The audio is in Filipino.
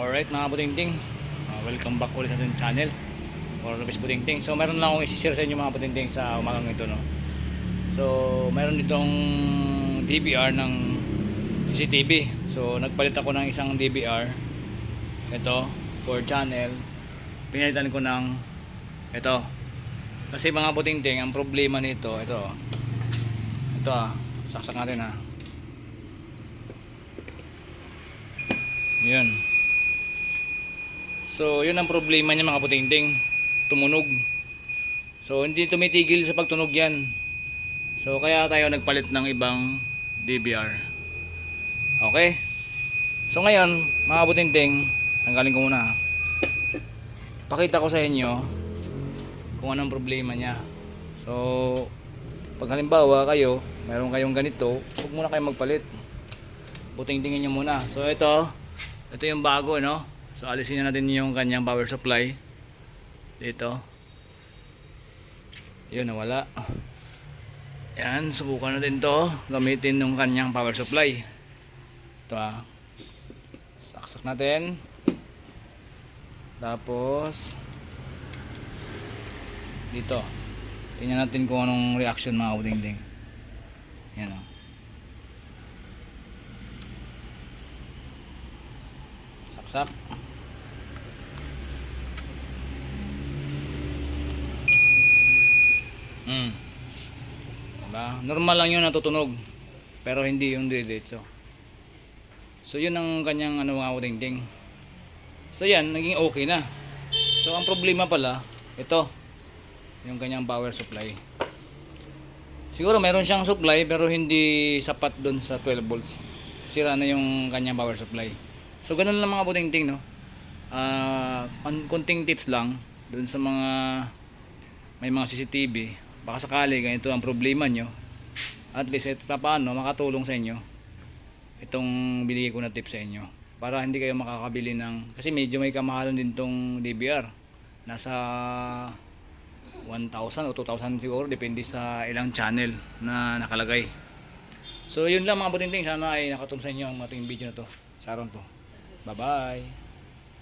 Alright mga butingting, uh, welcome back ulit sa ating channel for Lopez Butingting. So meron lang akong isi-share sa inyo mga butingting sa umagang ito no. So meron ditong DVR ng CCTV. So nagpalit ako ng isang DVR. Ito, for channel. Pinalitan ko ng ito. Kasi mga butingting, ang problema nito, ito. Ito ah, saksak natin ah. Yun. So, yun ang problema niya mga putingting. Tumunog. So, hindi tumitigil sa pagtunog yan. So, kaya tayo nagpalit ng ibang DVR. Okay? So, ngayon, mga putingting, tanggalin ko muna. Pakita ko sa inyo kung anong problema niya. So, pag halimbawa kayo, meron kayong ganito, huwag muna kayo magpalit. Putingtingin nyo muna. So, ito, ito yung bago, no? So, alisin na natin yung kanyang power supply. Dito. Yun, nawala. Yan, subukan natin to. Gamitin yung kanyang power supply. Ito ah. Saksak natin. Tapos, dito. Tingnan natin kung anong reaction mga uding-ding. Yan oh. Saksak. Hmm. Diba? Normal lang yun natutunog. Pero hindi yung diretso. So yun ang kanyang ano mga uding-ding. So yan, naging okay na. So ang problema pala, ito. Yung kanyang power supply. Siguro meron siyang supply pero hindi sapat doon sa 12 volts. Sira na yung kanyang power supply. So ganun lang mga buting-ting no. Kon- konting tips lang doon sa mga may mga CCTV. Baka sakali ganito ang problema nyo. At least ito paano makatulong sa inyo itong binigay ko na tips sa inyo. Para hindi kayo makakabili ng kasi medyo may kamahalan din tong DVR nasa 1,000 o 2,000 siguro depende sa ilang channel na nakalagay. So yun lang mga butinting. Sana ay nakatulong sa inyo ang ating video na to. Sa aron to. Bye bye